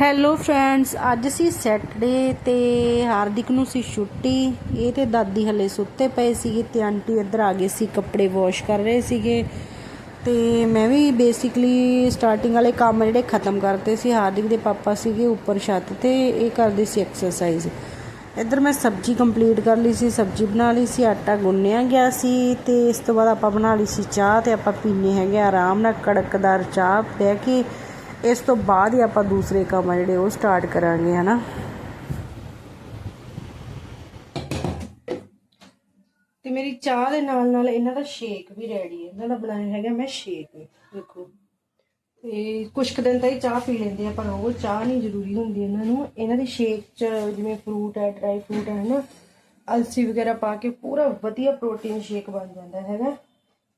Hello friends ਅੱਜ ਸੀ Saturday ਤੇ ਹਾਰਦਿਕ ਨੂੰ ਸੀ ਛੁੱਟੀ। ਇਹ ਤੇ ਦਾਦੀ ਹਲੇ ਸੁੱਤੇ ਪਏ ਸੀਗੇ ਤੇ ਆਂਟੀ ਇੱਧਰ ਆ ਗਏ ਸੀ ਕੱਪੜੇ ਵਾਸ਼ ਕਰ ਰਹੇ ਸੀਗੇ। ਤੇ ਮੈਂ ਵੀ ਬੇਸਿਕਲੀ ਸਟਾਰਟਿੰਗ ਵਾਲੇ ਕੰਮ ਜਿਹੜੇ ਖਤਮ ਕਰਤੇ ਸੀ, ਹਾਰਦਿਕ ਦੇ ਪਾਪਾ ਸੀਗੇ ਉੱਪਰ ਛੱਤ ਤੇ, ਇਹ ਕਰਦੇ ਸੀ ਐਕਸਰਸਾਈਜ਼ ਇੱਧਰ ਮੈਂ ਸਬਜ਼ੀ ਕੰਪਲੀਟ ਕਰ ਲਈ ਸੀ, ਸਬਜ਼ੀ ਬਣਾ ਲਈ ਸੀ, ਆਟਾ ਗੁੰਨਿਆ ਗਿਆ ਸੀ ਤੇ ਇਸ ਤੋਂ ਬਾਅਦ ਆਪਾਂ ਬਣਾ ਲਈ ਸੀ ਚਾਹ ਤੇ ਆਪਾਂ ਪੀਨੇ ਹੈਗੇ ਆਰਾਮ ਨਾਲ ਕੜਕਦਾਰ ਚਾਹ ਪੈ ਕੇ ਇਸ ਤੋਂ ਬਾਅਦ ਹੀ ਆਪਾਂ ਦੂਸਰੇ ਕੰਮ ਆ ਜਿਹੜੇ ਉਹ ਸਟਾਰਟ ਕਰਾਂਗੇ, ਹਨਾ? ਤੇ ਮੇਰੀ ਚਾਹ ਦੇ ਨਾਲ ਨਾਲ ਇਹਨਾਂ ਦਾ ਸ਼ੇਕ ਵੀ ਰੈਡੀ ਹੈ। ਇਹਨਾਂ ਦਾ ਬਣਾਇਆ ਹੈਗਾ ਮੈਂ ਸ਼ੇਕ ਦੇਖੋ। ਤੇ ਕੁਝ ਕੁ ਦਿਨ ਤਾਂ ਇਹ ਚਾਹ ਪੀ ਲੈਂਦੇ ਆ, ਪਰ ਉਹ ਚਾਹ ਨਹੀਂ ਜ਼ਰੂਰੀ ਹੁੰਦੀ ਇਹਨਾਂ ਨੂੰ। ਇਹਨਾਂ ਦੇ ਸ਼ੇਕ 'ਚ ਜਿਵੇਂ ਫਰੂਟ ਹੈ ਡਰਾਈ ਫਰੂਟ ਹੈ ਨਾ ਅਲਸੀ ਵਗੈਰਾ ਪਾ ਕੇ ਪੂਰਾ ਵਧੀਆ ਪ੍ਰੋਟੀਨ ਸ਼ੇਕ ਬਣ ਜਾਂਦਾ ਹੈਗਾ।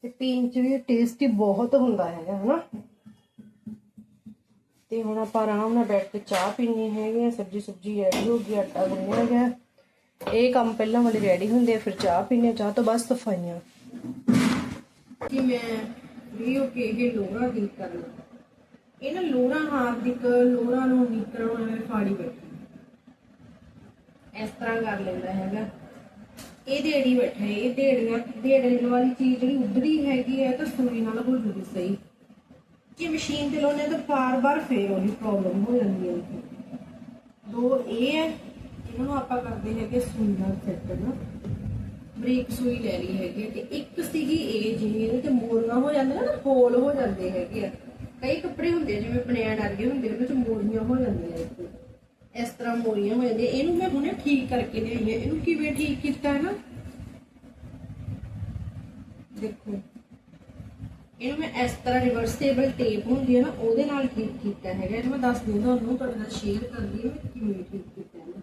ਤੇ ਪੀਣ 'ਚ ਵੀ ਟੇਸਟੀ ਬਹੁਤ ਹੁੰਦਾ ਹੈਗਾ, ਹਨਾ? ਤੇ ਹੁਣ ਆਪਾਂ ਆਰਾਮ ਨਾਲ ਬੈਠ ਕੇ ਚਾਹ ਪੀਣੀ ਹੈਗੀ ਆ, ਸਬਜੀ ਸੁਬਜੀ ਰੈਡੀ ਹੋ ਗਈ, ਆਟਾ ਗੁੰਨਿਆ ਗਿਆ ਇਹ ਕੰਮ ਪਹਿਲਾਂ ਵਾਲੇ ਰੈਡੀ ਹੁੰਦੇ ਆ, ਫਿਰ ਚਾਹ ਪੀਣੇ ਚਾਹ ਤੋਂ ਬਸ ਸਫਾਈਆਂ। ਕਿ ਮੈਂ ਵੀ ਹੋ ਕੇ ਇਹ ਲੋਰਾ ਦੀ ਕਰਨਾ। ਇਹ ਨਾ ਲੋਰਾ ਹਾਰਦਿਕ ਲੋਰਾ ਨੂੰ ਨਿਕਲਣ ਨਾਲ ਫਾੜੀ ਬੈਠੀ ਇਸ ਤਰ੍ਹਾਂ ਕਰ ਲੈਂਦਾ ਹੈਗਾ। ਇਹ ਦੇੜੀ ਬੈਠਾ ਇਹ ਢੇੜੀਆਂ ਢੇੜਨ ਵਾਲੀ ਚੀਜ਼ ਜਿਹੜੀ ਉੱਧੜੀ ਹੈਗੀ ਹੈ ਤਾਂ ਸੂਈ ਨਾਲ ਹੋ ਜੂਗੀ ਸਹੀ। ਜੇ ਮਸ਼ੀਨ ਤੇ ਲਾਉਨੇ ਤਾਂ ਬਾਰ-ਬਾਰ ਫੇਰ ਉਹੀ ਪ੍ਰੋਬਲਮ ਹੋ ਜਾਂਦੀ ਹੈ ਦੋ ਇਹ ਹੈ ਇਹਨਾਂ ਨੂੰ ਆਪਾਂ ਕਰਦੇ ਹੈਗੇ ਸੂਈ ਨਾਲ ਸੈੱਟ ਨਾ ਬਰੀਕ ਸੂਈ ਲੈ ਲਈ ਹੈਗੀ ਤੇ ਇੱਕ ਸੀਗੀ ਇਹ ਜਿਵੇਂ ਇਹਦੇ ਤੇ ਮੋਰੀਆਂ ਹੋ ਜਾਂਦੀਆਂ ਨਾ, ਹੋਲ ਹੋ ਜਾਂਦੇ ਹੈਗੇ ਆ। ਕਈ ਕੱਪੜੇ ਹੁੰਦੇ ਆ, ਜਿਵੇਂ ਬਨੈਣ ਵਰਗੇ ਹੁੰਦੇ ਉਹਨਾਂ ਚ ਮੋਰੀਆਂ ਹੋ ਜਾਂਦੀਆਂ ਇਸ ਤਰ੍ਹਾਂ ਮੋਰੀਆਂ ਹੋ ਜਾਂਦੀਆਂ। ਇਹਨੂੰ ਮੈਂ ਹੁਣੇ ਠੀਕ ਕਰਕੇ ਲਿਆਈ ਹੈ ਇਹਨੂੰ ਕਿਵੇਂ ਠੀਕ ਕੀਤਾ ਹੈ ਨਾ ਦੇਖੋ ਇਹਨੂੰ ਮੈਂ ਇਸ ਤਰ੍ਹਾਂ ਰਿਵਰਸੇਬਲ ਟੇਪ ਹੁੰਦੀ ਹੈ ਨਾ, ਉਹਦੇ ਨਾਲ ਠੀਕ ਕੀਤਾ ਹੈਗਾ। ਇਹ ਮੈਂ ਦੱਸਦੀ ਹਾਂ ਤੁਹਾਨੂੰ, ਤੁਹਾਡੇ ਨਾਲ ਸ਼ੇਅਰ ਕਰਦੀ ਹਾਂ ਕਿਵੇਂ ਠੀਕ ਕੀਤਾ ਹੈ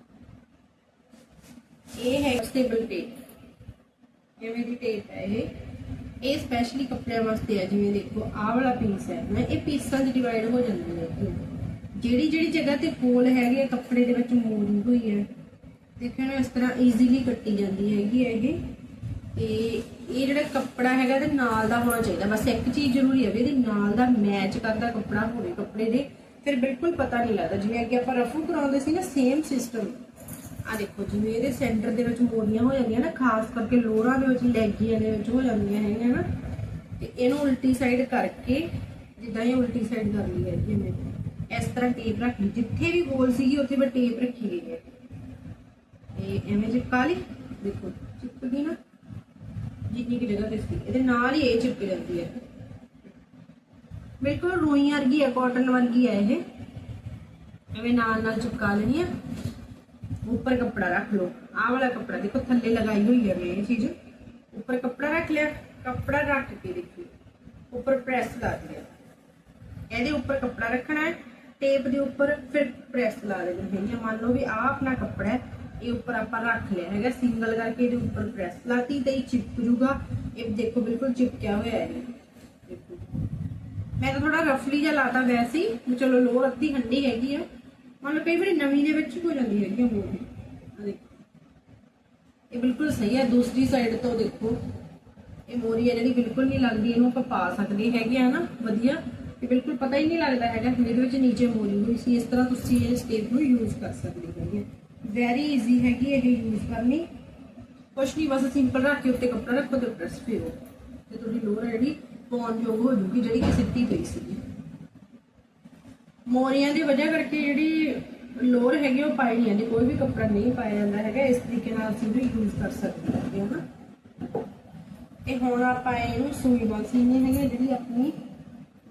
ਇਹ ਹੈ ਰਿਵਰਸੇਬਲ ਟੇਪ ਇਹ ਮੇਰੀ ਟੇਪ ਹੈ ਇਹ? ਇਹ ਸਪੈਸ਼ਲੀ ਕੱਪੜਿਆਂ ਵਾਸਤੇ ਹੈ ਜਿਵੇਂ ਦੇਖੋ, ਆਹ ਵਾਲਾ ਪੀਸ ਹੈ। ਨਾ ਇਹ ਪੀਸਾਂ 'ਚ ਡਿਵਾਈਡ ਹੋ ਜਾਂਦੇ ਨੇ ਜਿਹੜੀ ਜਿਹੜੀ ਜਗ੍ਹਾ ਤੇ ਹੋਲ ਹੈਗੇ ਆ, ਕੱਪੜੇ ਦੇ ਵਿੱਚ ਮੌਜੂਦ ਹੋਈ ਹੈ, ਦੇਖਿਓ ਨਾ, ਇਸ ਤਰ੍ਹਾਂ ਈਜ਼ੀਲੀ ਕੱਟੀ ਜਾਂਦੀ ਹੈਗੀ ਇਹ। ਤੇ ਇਹ ਜਿਹੜਾ ਕੱਪੜਾ ਹੈਗਾ ਇਹਦੇ ਨਾਲ ਦਾ ਹੋਣਾ ਚਾਹੀਦਾ। ਬਸ ਇੱਕ ਚੀਜ਼ ਜ਼ਰੂਰੀ ਹੈ ਵੀ ਇਹਦੇ ਨਾਲ ਦਾ ਮੈਚ ਕਰਦਾ ਕੱਪੜਾ ਹੋਵੇ ਕੱਪੜੇ ਦੇ। ਫਿਰ ਬਿਲਕੁਲ ਪਤਾ ਨਹੀਂ ਲੱਗਦਾ। ਜਿਵੇਂ ਅੱਗੇ ਆਪਾਂ ਰਫੂ ਕਰਾਉਂਦੇ ਸੀ ਨਾ ਸੇਮ ਸਿਸਟਮ ਆ ਦੇਖੋ, ਜਿਵੇਂ ਇਹਦੇ ਸੈਂਟਰ ਦੇ ਵਿੱਚ ਮੋਰੀਆਂ ਹੋ ਜਾਂਦੀਆਂ ਨਾ, ਖਾਸ ਕਰਕੇ ਲੋਰਾਂ ਦੇ ਵਿੱਚ, ਲੈਗੀਆਂ ਦੇ ਵਿੱਚ ਹੋ ਜਾਂਦੀਆਂ ਹੈਗੀਆਂ ਨਾ। ਤੇ ਇਹਨੂੰ ਉਲਟੀ ਸਾਈਡ ਕਰਕੇ, ਜਿੱਦਾਂ ਇਹ ਉਲਟੀ ਸਾਈਡ ਕਰ ਲਈ ਹੈ ਜਿਵੇਂ ਇਸ ਤਰ੍ਹਾਂ ਟੇਪ ਰੱਖ ਜਿੱਥੇ ਵੀ ਹੋਲ ਸੀਗੀ, ਉੱਥੇ ਮੈਂ ਟੇਪ ਰੱਖੀ ਗਈ ਹੈ। ਤੇ ਐਵੇਂ ਚਿਪਕਾ ਲਈ। ਦੇਖੋ, ਚਿਪਕ ਨਾ। ਜਿੰਨੀ ਕਿ ਜਗ੍ਹਾ ਤੇ ਸੀ। ਇਹਦੇ ਨਾਲ ਹੀ ਇਹ ਚਿਪਕ ਜਾਂਦੀ ਹੈ। ਬਿਲਕੁਲ ਰੂਈ ਵਰਗੀ ਹੈ ਕਾਟਨ ਵਰਗੀ ਹੈ ਇਹ। ਐਵੇਂ ਨਾਲ ਨਾਲ ਚਿਪਕਾ ਲੈਣੀ ਹੈ ਉੱਪਰ ਕੱਪੜਾ ਰੱਖ ਲਓ। ਆਹ ਵਾਲਾ ਕੱਪੜਾ ਦੇਖੋ, ਥੱਲੇ ਲਗਾਈ ਹੋਈ ਹੈ ਮੈਂ ਇਹ ਚੀਜ਼। ਉੱਪਰ ਕੱਪੜਾ ਰੱਖ ਲਿਆ। ਕੱਪੜਾ ਰੱਖ ਕੇ ਦੇਖੀ। ਉੱਪਰ ਪ੍ਰੈਸ ਲਾ ਦਿਆ। ਇਹਦੇ ਉੱਪਰ ਕੱਪੜਾ ਰੱਖਣਾ ਹੈ। ਟੇਪ ਦੇ ਉੱਪਰ ਫਿਰ ਪ੍ਰੈਸ ਲਾ ਦੇਣੀ ਹੈ। ਮੰਨ ਲਓ ਵੀ ਆਹ ਆਪਣਾ ਕੱਪੜਾ ਹੈ ਇਹ ਉੱਪਰ ਆਪਾਂ ਰੱਖ ਲਿਆ ਹੈਗਾ ਸਿੰਗਲ ਕਰਕੇ ਇਹਦੇ ਉੱਪਰ ਪ੍ਰੈਸ ਲਾਤੀ ਤੇ ਇਹ ਚਿਪਕ ਜੂਗਾ ਇਹ ਦੇਖੋ ਬਿਲਕੁਲ ਚਿਪਕਿਆ ਹੋਇਆ ਹੈ। ਦੇਖੋ। ਮੈਂ ਤਾਂ ਥੋੜਾ ਰਫਲੀ ਜਿਹਾ ਲਾਤਾ ਵੈਸੇ ਹੀ ਚਲੋ ਲੋਰ ਅੱਧੀ ਹੰਡੀ ਹੈਗੀ ਆ। ਮੰਨ ਕਈ ਵਾਰੀ ਨਵੀਂ ਦੇ ਵਿੱਚ ਹੋ ਜਾਂਦੀ ਹੈਗੀ ਮੋਰੀ ਇਹ ਬਿਲਕੁਲ ਸਹੀ ਹੈ, ਦੂਸਰੀ ਸਾਈਡ ਤੋਂ ਦੇਖੋ। ਇਹ ਮੋਰੀ ਹੈ ਜਿਹੜੀ ਬਿਲਕੁਲ ਨਹੀਂ ਲੱਗਦੀ, ਇਹਨੂੰ ਆਪਾਂ ਪਾ ਸਕਦੇ ਹੈਗੇ ਆ ਨਾ, ਵਧੀਆ। ਇਹ ਬਿਲਕੁਲ ਪਤਾ ਹੀ ਨਹੀਂ ਲੱਗਦਾ ਹੈਗਾ ਇਹਦੇ ਵਿੱਚ ਨੀਚੇ ਮੋਰੀ ਹੋਈ ਸੀ, ਇਸ ਤਰ੍ਹਾਂ ਤੁਸੀਂ ਇਹ ਸਟੇਪ ਨੂੰ ਯੂਜ਼ ਕਰ ਸਕਦੇ ਹੈਗੇ ਵੈਰੀ ਈਜ਼ੀ ਹੈਗੀ ਇਹ ਯੂਜ਼ ਕਰਨੀ ਕੁਛ ਨਹੀਂ, ਬਸ ਸਿੰਪਲ ਰੱਖ ਕੇ ਉੱਤੇ ਕੱਪੜਾ ਰੱਖੋ ਤੇ ਪ੍ਰੈਸ ਫੇਰੋ ਤੇ ਤੁਹਾਡੀ ਲੋਰ ਜਿਹੜੀ ਪਾਉਣ ਯੋਗ ਹੋ ਜੂਗੀ ਜਿਹੜੀ ਕਿ ਸਿੱਧੀ ਪਈ ਸੀਗੀ। ਮੋਰੀਆਂ ਦੀ ਵਜ੍ਹਾ ਕਰਕੇ ਜਿਹੜੀ ਲੋਰ ਹੈਗੀ, ਉਹ ਪਾਈ ਨਹੀਂ ਜਾਂਦੀ। ਕੋਈ ਵੀ ਕੱਪੜਾ ਨਹੀਂ ਪਾਇਆ ਜਾਂਦਾ ਹੈਗਾ, ਇਸ ਤਰੀਕੇ ਨਾਲ ਅਸੀਂ ਵੀ ਯੂਜ਼ ਕਰ ਸਕਦੇ ਹਾਂ। ਹਨਾ ਇਹ ਹੁਣ ਆਪਾਂ ਇਹਨੂੰ ਸੂਈ ਨਾਲ ਸੀਨੇ ਹੈਗੇ ਜਿਹੜੀ ਆਪਣੀ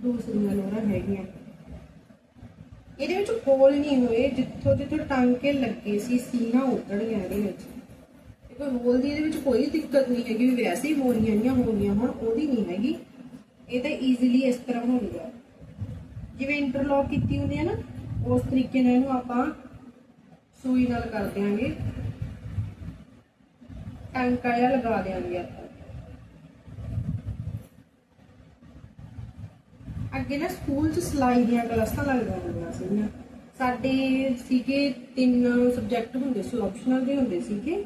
ਦੂਸਰੀਆਂ ਲੋਰਾਂ ਹੈਗੀਆਂ। ਇਹਦੇ ਵਿੱਚ ਹੋਲ ਨਹੀਂ ਹੋਏ, ਜਿੱਥੋਂ ਜਿੱਥੋਂ ਟਾਂਕੇ ਲੱਗੇ ਸੀ, ਸੀਨਾ ਉਤੜ ਗਿਆ ਇਹਦੇ ਵਿੱਚ। ਕੋਈ ਹੋਲ ਦੀ ਇਹਦੇ ਵਿੱਚ ਕੋਈ ਦਿੱਕਤ ਨਹੀਂ ਹੈਗੀ, ਵੀ ਵੈਸੇ ਹੀ ਮੋਰੀਆਂ ਨਹੀਂ ਹੋਣੀਆਂ ਹੁਣ, ਉਹਦੀ ਨਹੀਂ ਹੈਗੀ। ਇਹ ਤਾਂ ਈਜ਼ੀਲੀ ਇਸ ਤਰ੍ਹਾਂ ਹੋ ਗਿਆ। ਜਿਵੇਂ ਇੰਟਰਲੌਕ ਕੀਤੀ ਹੁੰਦੀ ਹੈ ਨਾ, ਉਸ ਤਰੀਕੇ ਨਾਲ ਇਹਨੂੰ ਆਪਾਂ ਸੂਈ ਨਾਲ ਕਰ ਦਿਆਂਗੇ। ਟਾਂਕਾ ਜਿਹਾ ਲਗਾ ਦਿਆਂਗੇ ਆਪਾਂ। ਅੱਗੇ ਨਾ ਸਕੂਲ 'ਚ ਸਿਲਾਈ ਦੀਆਂ ਕਲਾਸਾਂ ਲੱਗਦੀਆਂ ਹੁੰਦੀਆਂ ਸੀਗੀਆਂ। ਸਾਡੇ ਸੀਗੇ ਤਿੰਨ ਸਬਜੈਕਟ ਹੁੰਦੇ ਸੀ ਆਪਸ਼ਨਲ ਦੇ ਹੁੰਦੇ ਸੀਗੇ।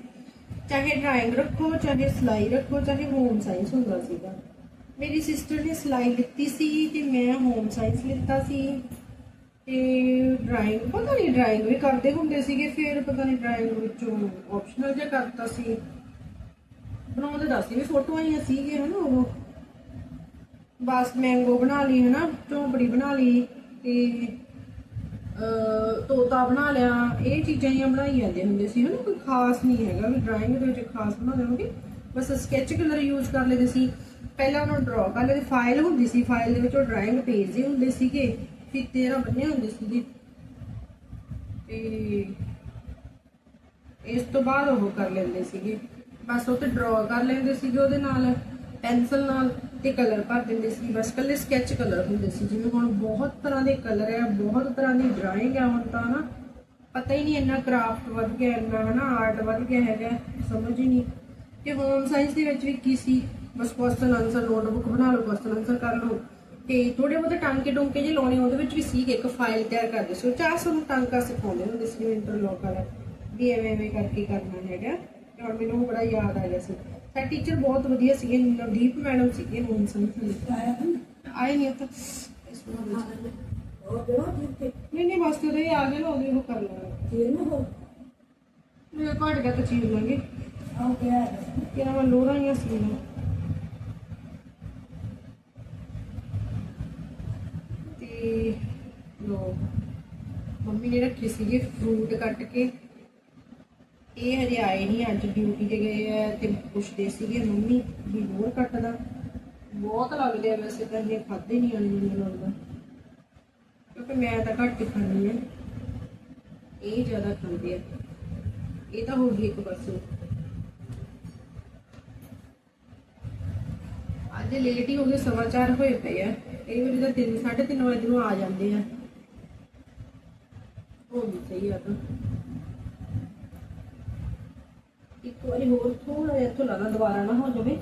ਚਾਹੇ ਡਰਾਇੰਗ ਰੱਖੋ, ਚਾਹੇ ਸਿਲਾਈ ਰੱਖੋ, ਚਾਹੇ ਹੋਮ ਸਾਇੰਸ ਹੁੰਦਾ ਸੀਗਾ। ਮੇਰੀ ਸਿਸਟਰ ਨੇ ਸਿਲਾਈ ਲਿੱਤੀ ਸੀ ਤੇ ਮੈਂ ਹੋਮ ਸਾਇੰਸ ਲਿੱਤਾ ਸੀ। ਤੇ ਡਰਾਇੰਗ ਪਤਾ ਨਹੀਂ ਡਰਾਇੰਗ ਵੀ ਕਰਦੇ ਹੁੰਦੇ ਸੀਗੇ, ਫਿਰ ਪਤਾ ਨਹੀਂ ਡਰਾਇੰਗ ਵਿੱਚੋਂ ਆਪਸ਼ਨਲ ਜਿਹਾ ਕਰਤਾ ਸੀ। ਬਣਾਉਂਦੇ ਦੱਸੀ ਵੀ ਫੋਟੋਆਂ ਹੀ ਸੀਗੇ ਹਨਾ ਉਹ। ਬਸ ਮੈਂਗੋ ਬਣਾ ਲਈ ਹਨਾ, ਝੋਂਪੜੀ ਬਣਾ ਲਈ ਤੇ ਤੋਤਾ ਬਣਾ ਲਿਆ। ਇਹ ਚੀਜ਼ਾਂ ਹੀ ਬਣਾਈ ਜਾਂਦੇ ਹੁੰਦੇ ਸੀ ਹਨਾ, ਕੋਈ ਖਾਸ ਨਹੀਂ ਹੈਗਾ, ਵੀ ਡਰਾਇੰਗ ਦੇ ਵਿੱਚ ਖਾਸ ਬਣਾ ਦੇਵਾਂਗੇ ਬਸ ਸਕੈਚ ਕਲਰ ਯੂਜ਼ ਕਰ ਲੈਂਦੇ ਸੀ। ਪਹਿਲਾਂ ਉਹਨੂੰ ਡਰਾ ਕਰ ਲੈਂਦੇ ਫਾਈਲ ਹੁੰਦੀ ਸੀ ਫਾਈਲ ਦੇ ਵਿੱਚ ਉਹ ਡਰਾਇੰਗ ਭੇਜਦੇ ਹੁੰਦੇ ਸੀਗੇ ਫੀਤੇ ਨਾਲ ਬੰਨੇ ਹੁੰਦੇ ਸੀਗੇ। ਤੇ ਇਸ ਤੋਂ ਬਾਅਦ ਉਹ ਕਰ ਲੈਂਦੇ ਸੀਗੇ। ਬਸ ਉਹ ਤੇ ਡਰਾ ਕਰ ਲੈਂਦੇ ਸੀਗੇ ਉਹਦੇ ਨਾਲ ਪੈਨਸਲ ਨਾਲ। ਤੇ ਕਲਰ ਭਰ ਦਿੰਦੇ ਸੀ, ਬਸ ਕੱਲੇ ਸਕੈਚ ਕਲਰ ਹੁੰਦੇ ਸੀ, ਜਿਵੇਂ ਹੁਣ ਬਹੁਤ ਤਰ੍ਹਾਂ ਦੇ ਕਲਰ ਹੈ ਬਹੁਤ ਤਰ੍ਹਾਂ ਦੀ ਡਰਾਇੰਗ ਹੈ ਹੁਣ ਤਾਂ ਨਾ, ਪਤਾ ਹੀ ਨਹੀਂ ਇੰਨਾ ਕਰਾਫਟ ਵੱਧ ਗਿਆ, ਇੰਨਾ ਹਨਾ ਆਰਟ ਵੱਧ ਗਿਆ ਹੈਗਾ, ਸਮਝ ਹੀ ਨਹੀਂ। ਤੇ ਹੋਮ ਸਾਇੰਸ ਦੇ ਵਿੱਚ ਵੀ ਕੀ ਸੀ, ਬਸ ਕੁਐਸਚਨ ਆਨਸਰ ਨੋਟਬੁੱਕ ਬਣਾ ਲਓ ਕੁਐਸਚਨ ਆਨਸਰ ਕਰ ਲਓ, ਤੇ ਥੋੜੇ ਬਹੁਤੇ ਟਾਂਕੇ ਟੁੰਕੇ ਜੇ ਲਾਉਣੇ, ਉਹਦੇ ਵਿੱਚ ਵੀ ਸੀ ਇੱਕ ਫਾਈਲ ਤਿਆਰ ਕਰਦੇ ਸੀ ਉਹ ਚਾਹ ਸਾਨੂੰ ਟਾਂਕਾ ਸਿਖਾਉਂਦੇ ਹੁੰਦੇ ਸੀ ਇੰਟਰਲੋਕ ਵਾਲਾ, ਵੀ ਐਵੇਂ ਐਵੇਂ ਕਰਕੇ ਕਰਨਾ ਹੈਗਾ, ਤੇ ਹੁਣ ਮੈਨੂੰ ਬੜਾ ਯਾਦ ਆ ਗਿਆ ਸੀ। ਸਾਡੇ ਟੀਚਰ ਬਹੁਤ ਵਧੀਆ ਸੀਗੇ, ਨਵਦੀਪ ਮੈਡਮ ਸੀਗੇ ਹੋਮ ਸਾਇੰਸ ਆਏ ਨਹੀਂ ਤਾਂ ਇਸ ਨਹੀਂ ਨਹੀਂ, ਬਸ ਜਦੋਂ ਆ ਗਏ ਨਾ ਉਹਦੇ ਉਹ ਕਰ ਲੈਣਾ। ਮੈਂ ਘਟ ਗਿਆ ਤਾਂ ਚੀਜ਼ ਲਾਂਗੇ। ਕਿਹੜਾ ਮੈਂ ਲੋੜਾਂ ਹੀ ਸੀ ਨਾ ਤੇ ਲੋ ਮੰਮੀ ਨੇ ਰੱਖੇ ਸੀਗੇ ਫਰੂਟ ਕੱਟ ਕੇ। ਇਹ ਹਜੇ ਆਏ ਨਹੀਂ, ਅੱਜ ਡਿਊਟੀ ਤੇ ਗਏ ਆ ਤੇ ਪੁੱਛਦੇ ਸੀਗੇ, ਮੰਮੀ, ਵੀ ਹੋਰ ਕੱਟਦਾ ਬਹੁਤ ਲੱਗਦੇ ਆ ਵੈਸੇ ਤਾਂ ਇਹ ਖਾਦੇ ਨਹੀਂ ਆਣੇ ਮੈਨੂੰ ਲੱਗਦਾ। ਕਿਉਂਕਿ ਮੈਂ ਤਾਂ ਘੱਟ ਹੀ ਆ ਇਹ ਜ਼ਿਆਦਾ ਖਾਂਦੇ ਆ। ਇਹ ਤਾਂ ਹੋ ਗਈ ਇੱਕ ਪਾਸੋਂ ਅੱਜ ਲੇਟ ਹੀ ਹੋ ਗਏ, ਸਵਾ ਚਾਰ ਹੋਏ ਪਏ ਆ। ਕਈ ਵਾਰੀ ਤਾਂ 3 3:30 ਵਜੇ ਨੂੰ ਆ ਜਾਂਦੇ ਆ। ਉਹ ਵੀ ਸਹੀ ਆ ਤਾਂ। ਇੱਕ ਵਾਰੀ ਹੋਰ ਥੋੜਾ ਜਿਹਾ ਇੱਥੋਂ ਲਾਣਾ ਦੁਬਾਰਾ ਨਾ ਹੋ ਜਾਵੇ।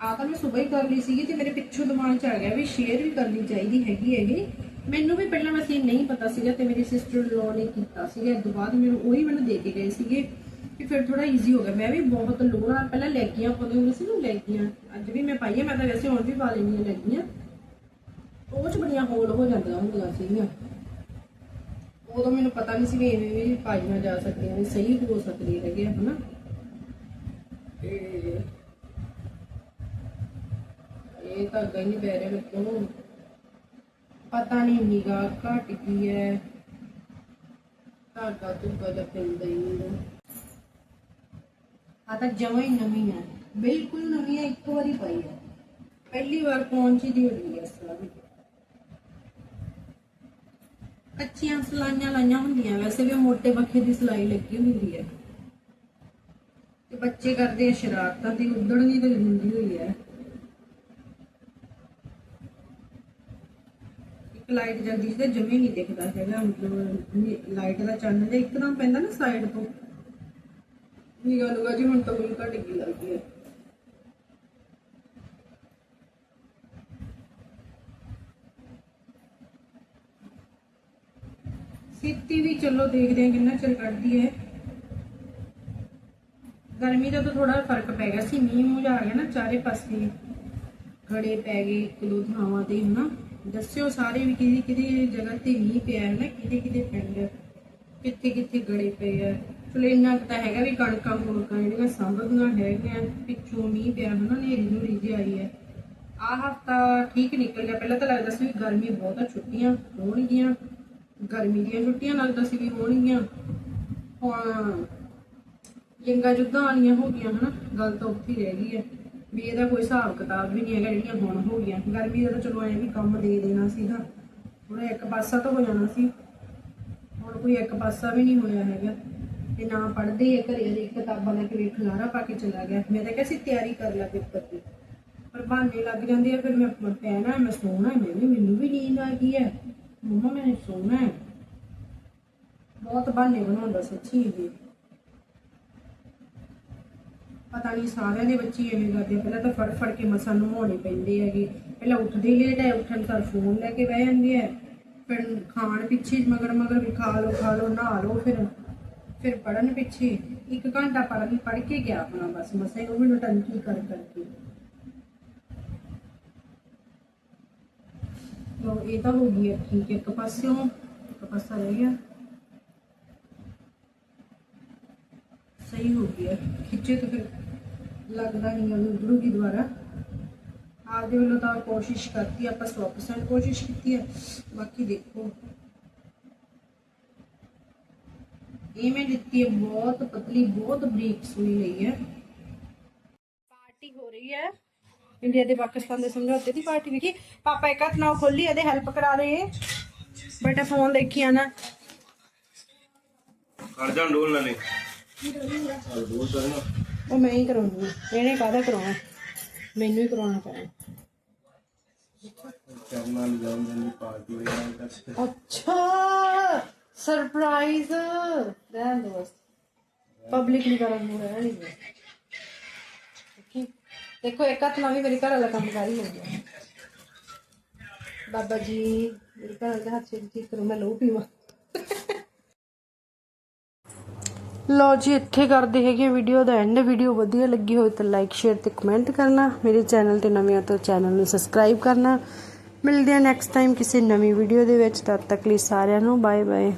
ਆ ਤਾਂ ਮੈਂ ਸਵੇਰ ਹੀ ਕਰ ਲਈ ਸੀਗੀ ਤੇ ਮੇਰੇ ਪਿੱਛੋਂ ਦਿਮਾਗ 'ਚ ਆ ਗਿਆ ਵੀ ਸ਼ੇਅਰ ਵੀ ਕਰਨੀ ਚਾਹੀਦੀ ਹੈਗੀ ਹੈਗੀ। ਮੈਨੂੰ ਵੀ ਪਹਿਲਾਂ ਵੈਸੇ ਨਹੀਂ ਪਤਾ ਸੀਗਾ ਤੇ ਮੇਰੀ ਸਿਸਟਰ ਲੋ ਨੇ ਕੀਤਾ ਸੀਗਾ। ਇਸ ਤੋਂ ਬਾਅਦ ਮੈਨੂੰ ਉਹੀ ਮੈਨੂੰ ਦੇ ਕੇ ਗਏ ਸੀਗੇ ਕਿ ਫਿਰ ਥੋੜਾ ਈਜ਼ੀ ਹੋ ਗਿਆ। ਮੈਂ ਵੀ ਬਹੁਤ ਲੋੜਾ ਪਹਿਲਾਂ ਲੈਗੀਆਂ ਪਾਉਂਦੇ ਹੁੰਦੇ ਸੀ ਨਾ, ਲੈਗੀਆਂ। ਅੱਜ ਵੀ ਮੈਂ ਪਾਈਆਂ ਮੈਂ ਤਾਂ ਵੈਸੇ ਹੁਣ ਵੀ ਪਾ ਲੈਂਦੀ ਹਾਂ ਲੈਗੀਆਂ। ਉਹ ਚ ਬੜੀਆਂ ਹੋਲ ਹੋ ਜਾਂਦੀਆਂ ਹੁੰਦੀਆਂ ਸੀਗੀਆਂ। ਉਦੋਂ ਮੈਨੂੰ ਪਤਾ ਨਹੀਂ ਸੀ ਵੀ ਐਵੇਂ ਵੀ ਪਾਈਆਂ ਜਾ ਸਕਦੀਆਂ ਨੇ, ਸਹੀ ਹੋ ਸਕਦੀ ਹੈਗੇ ਹਨਾ? ਤੇ ਇਹ ਤਾਂ ਅੱਗਾ ਪੈ ਰਿਹਾ ਮੇਰੇ ਪਤਾ ਨਹੀਂ ਨਿਗਾ ਘਟ ਗਈ ਹੈ। ਧਾਗਾ ਧੁੱਗਾ ਜਿਹਾ ਪੈਂਦਾ ਹੀ ਨਹੀਂ। ਆ ਤਾਂ ਜਮਾਂ ਹੀ ਨਵੀਂ ਹੈ ਬਿਲਕੁਲ ਨਵੀਂ ਹੈ ਇੱਕ ਵਾਰੀ ਪਾਈ ਹੈ ਪਹਿਲੀ ਵਾਰ ਪਹੁੰਚੀ ਦੀ ਹੋਈ ਹੈ ਸਾਰੀ ਕੱਚੀਆਂ ਸਲਾਈਆਂ ਲਾਈਆਂ ਹੁੰਦੀਆਂ। ਵੈਸੇ ਵੀ ਮੋਟੇ ਬੱਖੇ ਦੀ ਸਲਾਈ ਲੱਗੀ ਹੁੰਦੀ ਹੈ। ਤੇ ਬੱਚੇ ਕਰਦੇ ਆ ਸ਼ਰਾਰਤਾਂ ਤੇ ਉਦੜਨ ਦੀ ਤਾਂ ਹੁੰਦੀ ਹੋਈ ਹੈ। ਇੱਕ ਲਾਈਟ ਜਲਦੀ ਤੇ ਜਮੇ ਨਹੀਂ ਦਿਖਦਾ ਹੈਗਾ। ਮਤਲਬ ਲਾਈਟ ਦਾ ਚੰਨ ਜੇ ਇੱਕਦਮ ਪੈਂਦਾ ਨਾ ਸਾਈਡ ਤੋਂ। ਨਿਗਾ ਲੁਗਾ ਜੀ ਹੁਣ ਤਾਂ ਬਿਲ ਘਟ ਲੱਗਦੀ ਹੈ। ਸਥਿਤੀ ਵੀ ਚਲੋ ਦੇਖਦੇ ਹਾਂ ਕਿੰਨਾ ਚਿਰ ਕੱਢਦੀ ਹੈ। ਗਰਮੀ ਦਾ ਤਾਂ ਥੋੜਾ ਫ਼ਰਕ ਪੈ ਗਿਆ ਸੀ, ਮੀਂਹ ਮੂੰਹ ਜਿਹਾ ਗਿਆ ਨਾ, ਚਾਰੇ ਪਾਸੇ ਗੜੇ ਪੈ ਗਏ ਇੱਕ ਦੋ ਥਾਵਾਂ ਤੇ, ਹਨਾ। ਦੱਸਿਓ ਸਾਰੇ ਵੀ ਕਿਹਦੀ ਕਿਹਦੀ ਜਗ੍ਹਾ ਤੇ ਮੀਂਹ ਪਿਆ ਹੈ ਨਾ ਕਿਹਦੇ ਕਿਹਦੇ ਪਿੰਡ ਕਿੱਥੇ ਕਿੱਥੇ ਗੜੇ ਪਏ ਆ ਚਲੋ ਇੰਨਾ ਕੁ ਤਾਂ ਹੈਗਾ ਵੀ ਕਣਕਾਂ ਮੁਣਕਾਂ ਜਿਹੜੀਆਂ ਸੰਭਦੀਆਂ ਹੈਗੀਆਂ, ਪਿੱਛੋਂ ਮੀਂਹ ਪਿਆ, ਹਨਾ ਨੇਰੀ ਨੂਰੀ ਜਿਹੀ ਆਈ ਹੈ। ਆਹ ਹਫਤਾ ਠੀਕ ਨਿਕਲ ਗਿਆ, ਪਹਿਲਾਂ ਤਾਂ ਲੱਗਦਾ ਸੀ ਵੀ ਗਰਮੀ ਬਹੁਤ ਆ, ਛੁੱਟੀਆਂ ਹੋਣਗੀਆਂ। ਗਰਮੀ ਦੀਆਂ ਛੁੱਟੀਆਂ ਲੱਗਦਾ ਸੀ ਵੀ ਹੋਣਗੀਆਂ। ਹੁਣ ਜੰਗਾ ਜੁੱਦਾਂ ਵਾਲੀਆਂ ਹੋ ਗਈਆਂ ਹਨਾ, ਗੱਲ ਤਾਂ ਉੱਥੇ ਰਹਿ ਗਈ ਹੈ। ਵੀ ਇਹਦਾ ਕੋਈ ਹਿਸਾਬ ਕਿਤਾਬ ਵੀ ਨਹੀਂ ਹੈਗਾ, ਜਿਹੜੀਆਂ ਹੁਣ ਹੋ ਗਈਆਂ। ਗਰਮੀ ਦਾ ਤਾਂ ਚਲੋ ਐਂ ਵੀ ਕੰਮ ਦੇ ਦੇਣਾ ਸੀਗਾ। ਥੋੜਾ ਇੱਕ ਪਾਸਾ ਤਾਂ ਹੋ ਜਾਣਾ ਸੀ। ਹੁਣ ਕੋਈ ਇੱਕ ਪਾਸਾ ਵੀ ਨਹੀਂ ਹੋਇਆ ਹੈਗਾ। ਤੇ ਨਾ ਪੜਦੇ ਆ ਘਰੇ ਅਜੇ ਕਿਤਾਬਾਂ ਲੈ ਕੇ ਵੇਖ ਲਾਰਾ ਪਾ ਕੇ ਚਲਾ ਗਿਆ। ਮੈਂ ਤਾਂ ਕਿਹਾ ਸੀ ਤਿਆਰੀ ਕਰ ਲੈ ਪੇਪਰ ਦੀ। ਪਰ ਬਹਾਨੇ ਲੱਗ ਜਾਂਦੇ ਆ, ਫਿਰ ਮੈਂ ਪੈਣਾ ਮੈਂ ਸੋਣਾ ਮੈਂ ਵੀ ਮੈਨੂੰ ਵੀ ਨੀਂਦ ਆ ਗਈ ਹੈ। ਮੰਮਾ ਮੈਨੂੰ ਸੋਣਾ ਹੈ ਬਹੁਤ ਬਹਾਨੇ ਬਣਾਉਂਦਾ ਸੱਚੀ ਇਹ ਪਤਾ ਨਹੀਂ ਸਾਰਿਆਂ ਦੇ ਬੱਚੇ ਐਵੇਂ ਕਰਦੇ ਪਹਿਲਾਂ ਤਾਂ ਫੜ ਫੜ ਕੇ ਮਸਾਂ ਨਹਾਉਣੇ ਪੈਂਦੇ ਹੈਗੇ। ਪਹਿਲਾਂ ਉੱਠਦੇ ਲੇਟ ਹੈ ਉੱਠਣ ਸਾਰ ਫੋਨ ਲੈ ਕੇ ਬਹਿ ਜਾਂਦੇ ਹੈ ਫਿਰ ਖਾਣ ਪਿੱਛੇ ਮਗਰ ਮਗਰ ਵੀ ਖਾ ਲਓ ਖਾ ਲਓ, ਨਹਾ ਲਓ ਫਿਰ। ਫਿਰ ਪੜਨ ਪਿੱਛੇ ਇੱਕ ਘੰਟਾ ਪੜ੍ਹ ਪੜ੍ਹ ਕੇ ਗਿਆ ਆਪਣਾ ਬਸ। ਮਸਾਂ ਉਹ ਵੀ ਨਟੰਕੀ ਕਰ ਕਰਕੇ ਲੋ ਇਹ ਤਾਂ ਹੋ ਗਈ ਹੈ, ਠੀਕ ਇੱਕ ਪਾਸਿਓਂ, ਇੱਕ ਪਾਸਾ ਰਹਿ ਗਿਆ। ਸਹੀ ਹੋ ਗਿਆ ਖਿੱਚੇ ਤਾਂ ਫਿਰ ਲੱਗਦਾ ਨਹੀਂ ਉਹਨੂੰ ਉਧਰੂਗੀ ਦੁਬਾਰਾ। ਆਪਦੇ ਵੱਲੋਂ ਤਾਂ ਕੋਸ਼ਿਸ਼ ਕਰਤੀ, ਆਪਾਂ 100% ਕੋਸ਼ਿਸ਼ ਕੀਤੀ ਹੈ। ਬਾਕੀ ਦੇਖੋ। ਇਹ ਮੈਂ ਦਿੱਤੀ ਹੈ, ਬਹੁਤ ਪਤਲੀ, ਬਹੁਤ ਬਰੀਕ ਸੂਈ ਲਈ ਹੈ ਪਾਰਟੀ ਹੋ ਰਹੀ ਹੈ ਇੰਡੀਆ ਤੇ ਪਾਕਿਸਤਾਨ ਦੇ ਸਮਝੌਤੇ ਦੀ ਪਾਰਟੀ ਵਿਖੀ ਪਾਪਾ ਇੱਕ ਹੱਥ ਨਾਲ ਖੋਲੀ ਇਹਦੇ ਹੈਲਪ ਕਰਾ ਰਹੇ ਬੇਟਾ ਫੋਨ ਦੇਖੀ ਆਣਾ ਕਰ ਜਾ ਡੋਲ ਨਾਲੇ ਡੋਲ ਤਾਂ ਨਾ ਉਹ ਮੈਂ ਹੀ ਕਰਾਉਣੀ ਹੈ। ਇਹਨੇ ਕਾਹਦਾ ਕਰਾਉਣਾ? ਮੈਨੂੰ ਹੀ ਕਰਾਉਣਾ ਪੈਣਾ। ਕਰਨਾ ਲਿਜਾਉਣ ਦੀ ਪਾਰਟੀ ਵਗੈਰਾ ਕਰ ਅੱਛਾ! ਸਰਪ੍ਰਾਈਜ਼ ਰਹਿਣ ਦੋ ਬਸ। ਪਬਲਿਕ ਨਹੀਂ ਕਰਨ ਨੂੰ ਰਹਿਣ ਨਹੀਂ ਦੇਖੋ, ਇੱਕ ਹੱਥ ਨਾਲ ਵੀ ਮੇਰੇ ਘਰ ਵਾਲਾ ਕੰਮ ਕਰ ਹੀ ਹੋ ਗਿਆ ਬਾਬਾ ਜੀ, ਮੇਰੇ ਘਰ ਵਾਲੇ ਹੱਥ ਚ ਕਰੋ? ਮੈਂ ਲਹੂ ਪੀਵਾਂ। ਲੋ ਜੀ, ਇੱਥੇ ਕਰਦੇ ਹੈਗੇ ਵੀਡੀਓ ਦਾ ਐਂਡ ਵੀਡੀਓ ਵਧੀਆ ਲੱਗੀ ਹੋਵੇ ਤਾਂ ਲਾਈਕ ਸ਼ੇਅਰ ਤੇ ਕਮੈਂਟ ਕਰਨਾ। ਮੇਰੇ ਚੈਨਲ ਤੇ ਨਵੇਂ ਆ ਤਾਂ ਚੈਨਲ ਨੂੰ ਸਬਸਕ੍ਰਾਈਬ ਕਰਨਾ। ਮਿਲਦੇ ਆ ਨੈਕਸਟ ਟਾਈਮ ਕਿਸੇ ਨਵੀਂ ਵੀਡੀਓ ਦੇ ਵਿੱਚ। ਤਦ ਤੱਕ ਲਈ ਸਾਰਿਆਂ ਨੂੰ ਬਾਏ ਬਾਏ